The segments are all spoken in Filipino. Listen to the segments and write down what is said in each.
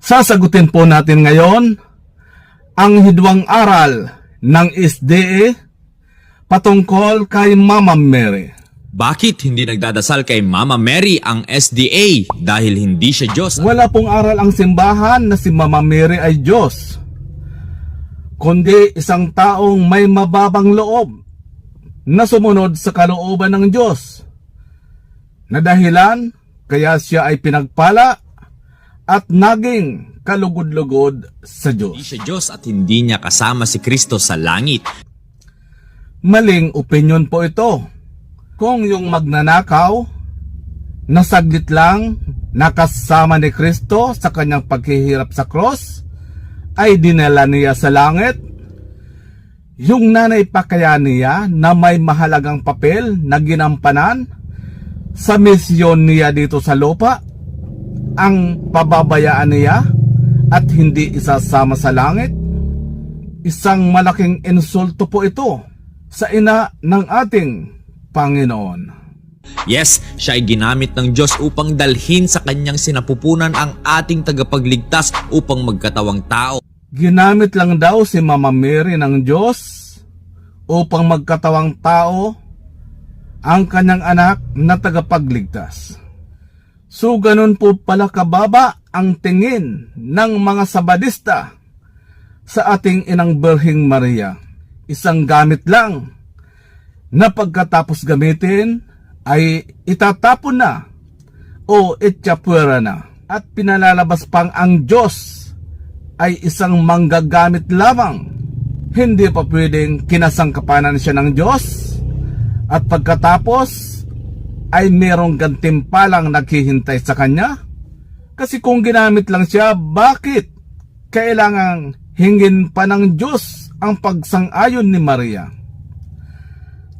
Sasagutin po natin ngayon ang hidwang aral ng SDE patungkol kay Mama Mary. Bakit hindi nagdadasal kay Mama Mary ang SDA dahil hindi siya Diyos? Wala pong aral ang simbahan na si Mama Mary ay Diyos, kundi isang taong may mababang loob na sumunod sa kalooban ng Diyos. Na dahilan kaya siya ay pinagpala at naging kalugod-lugod sa Hindi Diyos. siya Diyos at hindi niya kasama si Kristo sa langit. Maling opinion po ito. Kung yung magnanakaw, na saglit lang nakasama ni Kristo sa kanyang paghihirap sa cross, ay dinala niya sa langit. Yung nanay pa kaya niya na may mahalagang papel na ginampanan sa misyon niya dito sa lupa, ang pababayaan niya at hindi isasama sa langit? Isang malaking insulto po ito sa ina ng ating Panginoon. Yes, siya ay ginamit ng Diyos upang dalhin sa kanyang sinapupunan ang ating tagapagligtas upang magkatawang tao. Ginamit lang daw si Mama Mary ng Diyos upang magkatawang tao ang kanyang anak na tagapagligtas. So ganun po pala kababa ang tingin ng mga sabadista sa ating inang Berhing Maria. Isang gamit lang na pagkatapos gamitin ay itatapon na o itchapwera na at pinalalabas pang ang Diyos ay isang manggagamit lamang. Hindi pa pwedeng kinasangkapanan siya ng Diyos at pagkatapos ay merong gantimpalang naghihintay sa kanya? Kasi kung ginamit lang siya, bakit kailangang hingin pa ng Diyos ang pagsang-ayon ni Maria?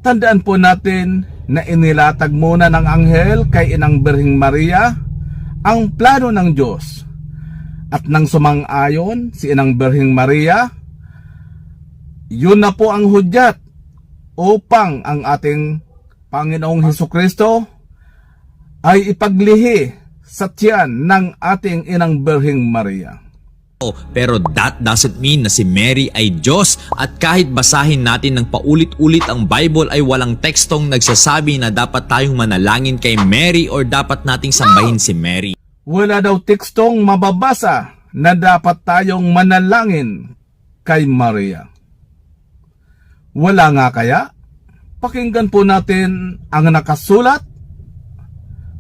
Tandaan po natin na inilatag muna ng anghel kay Inang Birhing Maria ang plano ng Diyos. At nang sumang-ayon si Inang Birhing Maria, yun na po ang hudyat upang ang ating Panginoong Heso Kristo ay ipaglihi sa tiyan ng ating Inang Birhing Maria. Pero that doesn't mean na si Mary ay Diyos at kahit basahin natin ng paulit-ulit ang Bible ay walang tekstong nagsasabi na dapat tayong manalangin kay Mary or dapat nating sambahin si Mary. Wala daw tekstong mababasa na dapat tayong manalangin kay Maria. Wala nga kaya? Pakinggan po natin ang nakasulat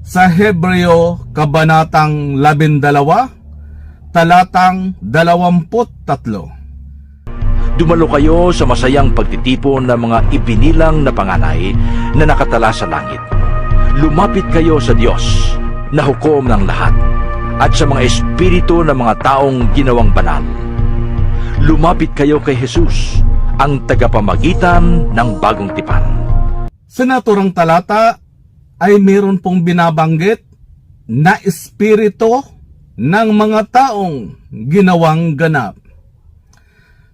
sa Hebreo Kabanatang 12, talatang 23. Dumalo kayo sa masayang pagtitipon ng mga ibinilang na panganay na nakatala sa langit. Lumapit kayo sa Diyos na hukom ng lahat at sa mga espiritu ng mga taong ginawang banal. Lumapit kayo kay Jesus, ang tagapamagitan ng bagong tipan. Sa naturang talata ay meron pong binabanggit na espiritu ng mga taong ginawang ganap.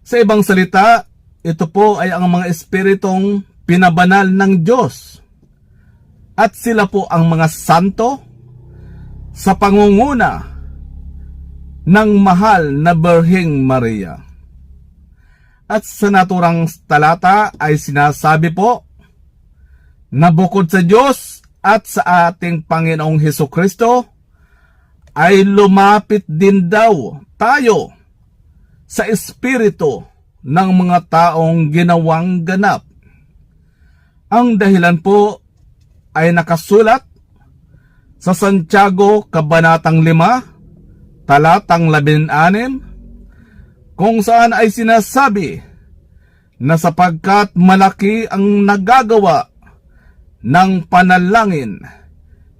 Sa ibang salita, ito po ay ang mga espiritong pinabanal ng Diyos. At sila po ang mga santo sa pangunguna ng mahal na Berhing Maria. At sa naturang talata ay sinasabi po na bukod sa Diyos at sa ating Panginoong Heso Kristo, ay lumapit din daw tayo sa espiritu ng mga taong ginawang ganap. Ang dahilan po ay nakasulat sa Santiago Kabanatang 5, talatang 16, kung saan ay sinasabi na sapagkat malaki ang nagagawa ng panalangin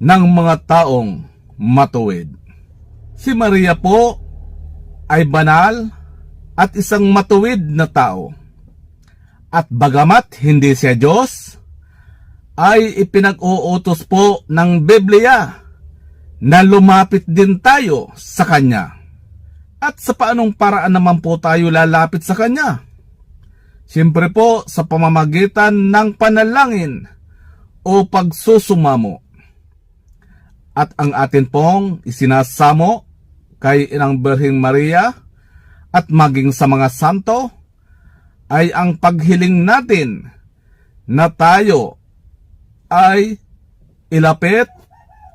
ng mga taong matuwid. Si Maria po ay banal at isang matuwid na tao. At bagamat hindi siya Diyos, ay ipinag-uutos po ng Biblia na lumapit din tayo sa Kanya. At sa paanong paraan naman po tayo lalapit sa Kanya? Siyempre po sa pamamagitan ng panalangin o pagsusumamo. At ang atin pong isinasamo kay Inang Birhing Maria at maging sa mga santo ay ang paghiling natin na tayo ay ilapit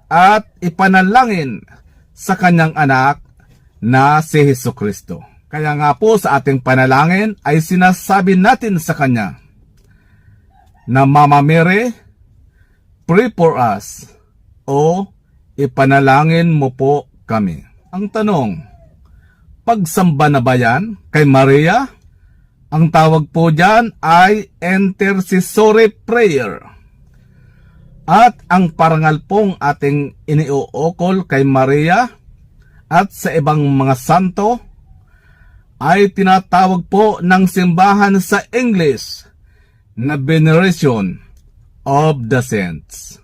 at ipanalangin sa kanyang anak na si Heso Kristo. Kaya nga po sa ating panalangin ay sinasabi natin sa kanya na Mama Mary, pray for us o ipanalangin mo po kami. Ang tanong, pagsamba na ba yan kay Maria? Ang tawag po dyan ay intercessory prayer. At ang parangal pong ating iniuukol kay Maria at sa ibang mga santo ay tinatawag po ng simbahan sa English na veneration of the saints.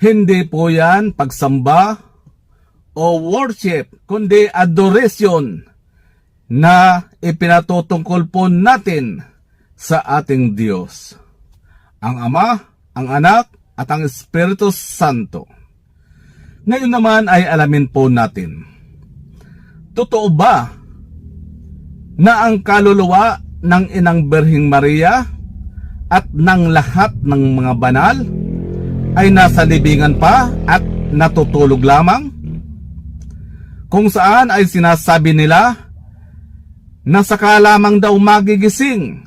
Hindi po yan pagsamba o worship, kundi adoration na ipinatutungkol po natin sa ating Diyos. Ang Ama, ang Anak, at ang Espiritu Santo. Ngayon naman ay alamin po natin. Totoo ba na ang kaluluwa ng Inang Berhing Maria at ng lahat ng mga banal ay nasa libingan pa at natutulog lamang? Kung saan ay sinasabi nila na saka lamang daw magigising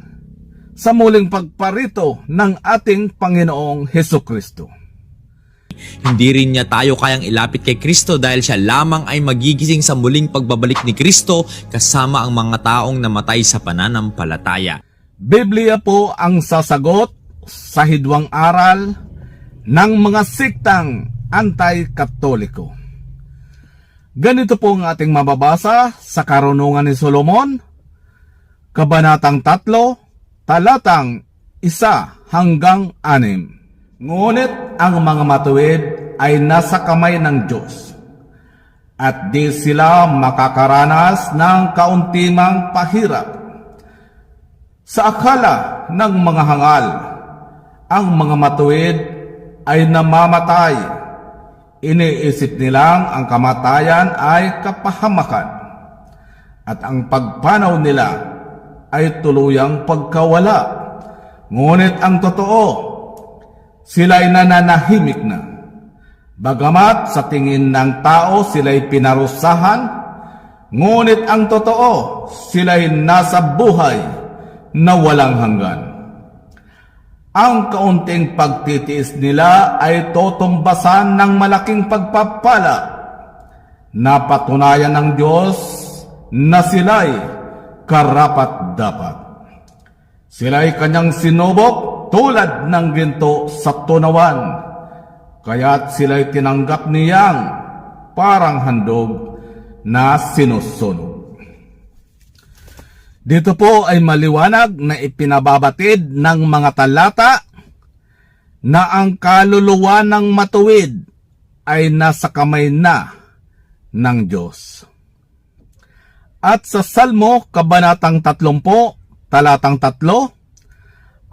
sa muling pagparito ng ating Panginoong Heso Kristo. Hindi rin niya tayo kayang ilapit kay Kristo dahil siya lamang ay magigising sa muling pagbabalik ni Kristo kasama ang mga taong namatay sa pananampalataya. Biblia po ang sasagot sa hidwang aral ng mga siktang anti-katoliko. Ganito po ang ating mababasa sa karunungan ni Solomon, Kabanatang 3, talatang 1 hanggang 6. Ngunit ang mga matuwid ay nasa kamay ng Diyos at di sila makakaranas ng kauntimang pahirap sa akala ng mga hangal, ang mga matuwid ay namamatay. Iniisip nilang ang kamatayan ay kapahamakan at ang pagpanaw nila ay tuluyang pagkawala. Ngunit ang totoo, sila'y nananahimik na. Bagamat sa tingin ng tao sila'y pinarusahan, ngunit ang totoo, sila'y nasa buhay na walang hanggan. Ang kaunting pagtitiis nila ay totumbasan ng malaking pagpapala. Napatunayan ng Diyos na sila'y karapat-dapat. Sila'y kanyang sinubok tulad ng ginto sa tunawan. Kaya't sila'y tinanggap niyang parang handog na sinusunog. Dito po ay maliwanag na ipinababatid ng mga talata na ang kaluluwa ng matuwid ay nasa kamay na ng Diyos. At sa Salmo, Kabanatang 30, talatang 3,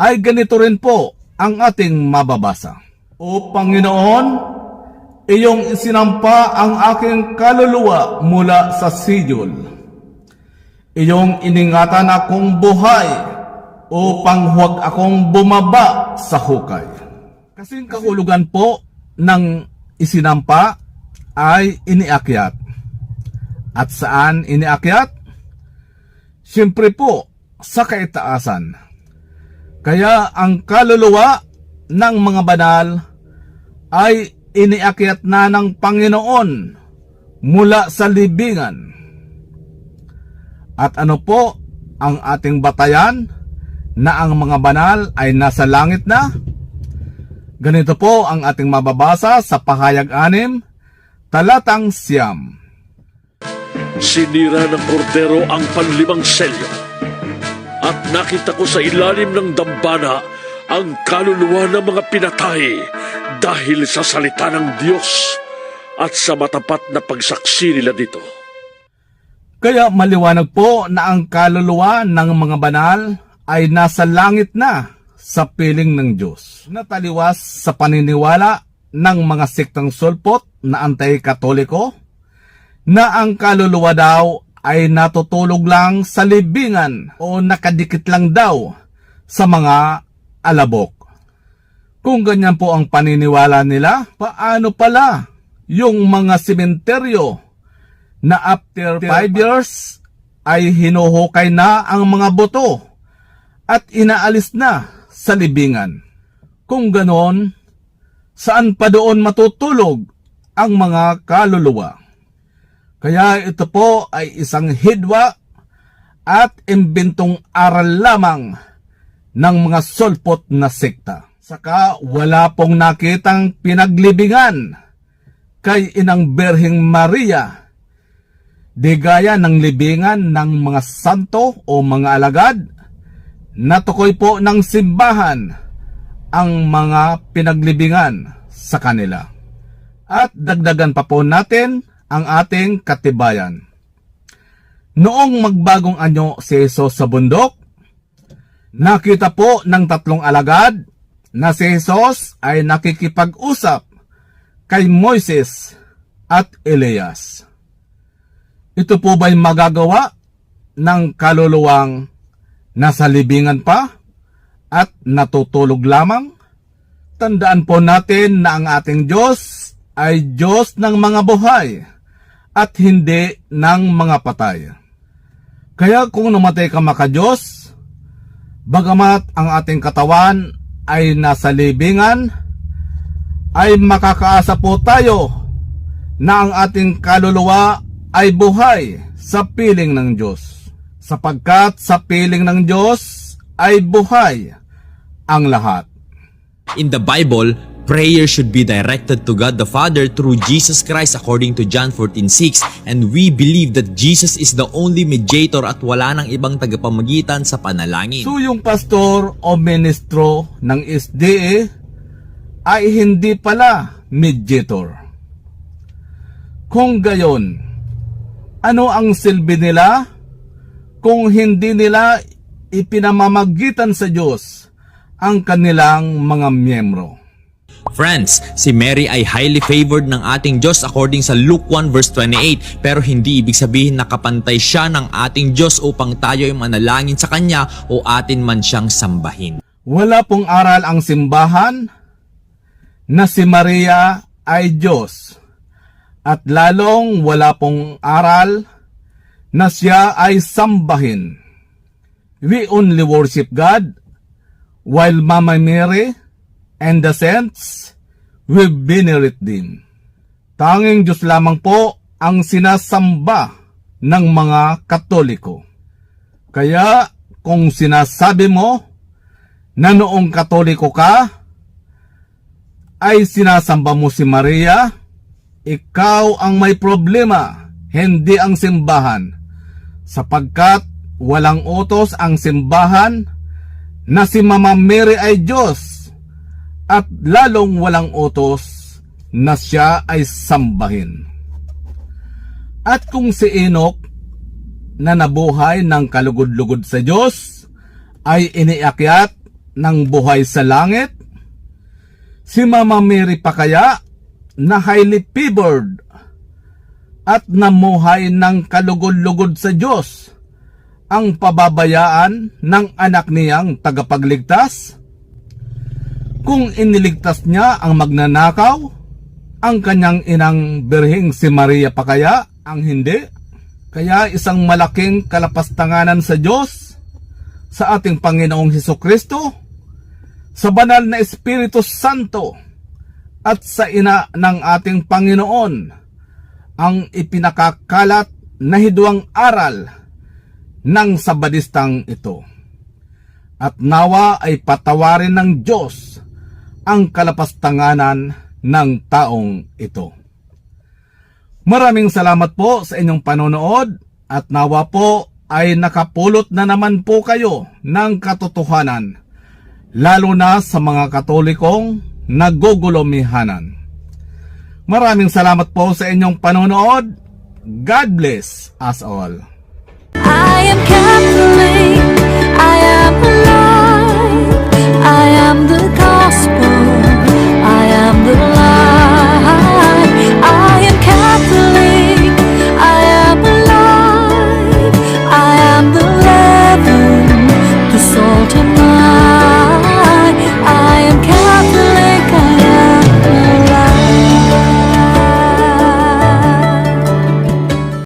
ay ganito rin po ang ating mababasa. O Panginoon, iyong isinampa ang aking kaluluwa mula sa sijol iyong iningatan akong buhay upang huwag akong bumaba sa hukay. Kasing kahulugan po ng isinampa ay iniakyat. At saan iniakyat? Siyempre po sa kaitaasan. Kaya ang kaluluwa ng mga banal ay iniakyat na ng Panginoon mula sa libingan. At ano po ang ating batayan na ang mga banal ay nasa langit na? Ganito po ang ating mababasa sa pahayag 6, talatang siyam. Sinira ng kordero ang panlimang selyo. At nakita ko sa ilalim ng dambana ang kaluluwa ng mga pinatay dahil sa salita ng Diyos at sa matapat na pagsaksi nila dito. Kaya maliwanag po na ang kaluluwa ng mga banal ay nasa langit na sa piling ng Diyos. Nataliwas sa paniniwala ng mga siktang sulpot na anti-katoliko na ang kaluluwa daw ay natutulog lang sa libingan o nakadikit lang daw sa mga alabok. Kung ganyan po ang paniniwala nila, paano pala yung mga simenteryo na after 5 years ay hinuhukay na ang mga buto at inaalis na sa libingan? Kung ganon, saan pa doon matutulog ang mga kaluluwa? Kaya ito po ay isang hidwa at imbentong aral lamang ng mga solpot na sekta. Saka wala pong nakitang pinaglibingan kay Inang Berheng Maria. Di gaya ng libingan ng mga santo o mga alagad, natukoy po ng simbahan ang mga pinaglibingan sa kanila. At dagdagan pa po natin ang ating katibayan. Noong magbagong anyo si Jesus sa bundok, nakita po ng tatlong alagad na si Jesus ay nakikipag-usap kay Moises at Elias. Ito po ba'y magagawa ng kaluluwang nasa libingan pa at natutulog lamang? Tandaan po natin na ang ating Diyos ay Diyos ng mga buhay at hindi ng mga patay. Kaya kung namatay ka maka-Diyos, bagamat ang ating katawan ay nasa libingan, ay makakaasa po tayo na ang ating kaluluwa ay buhay sa piling ng Diyos. Sapagkat sa piling ng Diyos ay buhay ang lahat. In the Bible, prayer should be directed to God the Father through Jesus Christ according to John 14:6 and we believe that Jesus is the only mediator at wala nang ibang tagapamagitan sa panalangin. So yung pastor o ministro ng SDA ay hindi pala mediator. Kung gayon, ano ang silbi nila kung hindi nila ipinamamagitan sa Diyos ang kanilang mga miyembro? Friends, si Mary ay highly favored ng ating Diyos according sa Luke 1 verse 28 pero hindi ibig sabihin nakapantay siya ng ating Diyos upang tayo ay manalangin sa Kanya o atin man siyang sambahin. Wala pong aral ang simbahan na si Maria ay Diyos. At lalong wala pong aral na siya ay sambahin. We only worship God while Mama Mary and the saints will venerate them. Tanging Diyos lamang po ang sinasamba ng mga Katoliko. Kaya kung sinasabi mo na noong katoliko ka, ay sinasamba mo si Maria, ikaw ang may problema, hindi ang simbahan. Sapagkat walang utos ang simbahan na si Mama Mary ay Diyos at lalong walang utos na siya ay sambahin. At kung si Enoch na nabuhay ng kalugod-lugod sa Diyos ay iniakyat ng buhay sa langit? Si Mama Mary pa kaya na highly favored at namuhay ng kalugod-lugod sa Diyos ang pababayaan ng anak niyang tagapagligtas? Kung iniligtas niya ang magnanakaw, ang kanyang inang birhing si Maria pa kaya ang hindi? Kaya isang malaking kalapastanganan sa Diyos sa ating Panginoong Heso Kristo, sa banal na Espiritu Santo, at sa ina ng ating Panginoon, ang ipinakakalat na hidwang aral ng sabadistang ito. At nawa ay patawarin ng Diyos ang kalapastanganan ng taong ito. Maraming salamat po sa inyong panonood at nawa po ay nakapulot na naman po kayo ng katotohanan, lalo na sa mga katolikong nagugulumihanan. Maraming salamat po sa inyong panonood. God bless us all.